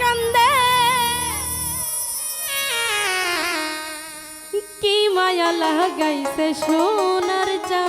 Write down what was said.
কান্দে। কি মায়া লাগাইছে সোনার চা